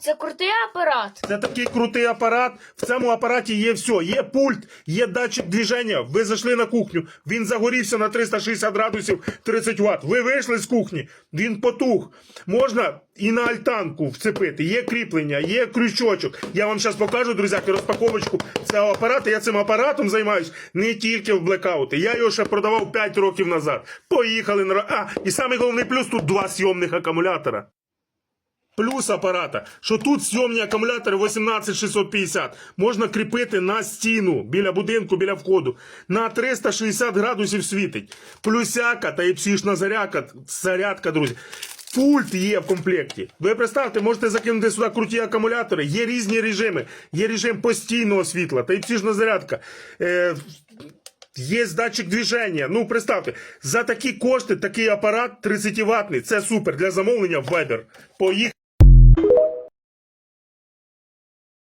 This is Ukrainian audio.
Це крутий апарат. Це такий крутий апарат. В цьому апараті є все. Є пульт, є датчик движення. Ви зайшли на кухню, він загорівся на 360 градусів 30 Вт. Ви вийшли з кухні, він потух. Можна і на альтанку вцепити. Є кріплення, є крючочок. Я вам зараз покажу, друзяки, розпаковочку цього апарату. Я цим апаратом займаюсь не тільки в блекаути. Я його ще продавав 5 років назад. Поїхали на. А, і самий плюс тут два сйомних акумулятора. Плюс апарата, що тут сйомні акумулятори 18650 можна кріпити на стіну біля будинку, біля входу. На 360 градусів світить. Плюсяка та і псішна зарядка, зарядка, друзі. Пульт є в комплекті. Ви представте, можете закинути сюди круті акумулятори. Є різні режими. Є режим постійного світла, та і псішна зарядка. Е, Є датчик движення. Ну, представте, за такі кошти такий апарат 30 ватний. Це супер для замовлення в Viber. Поїхали.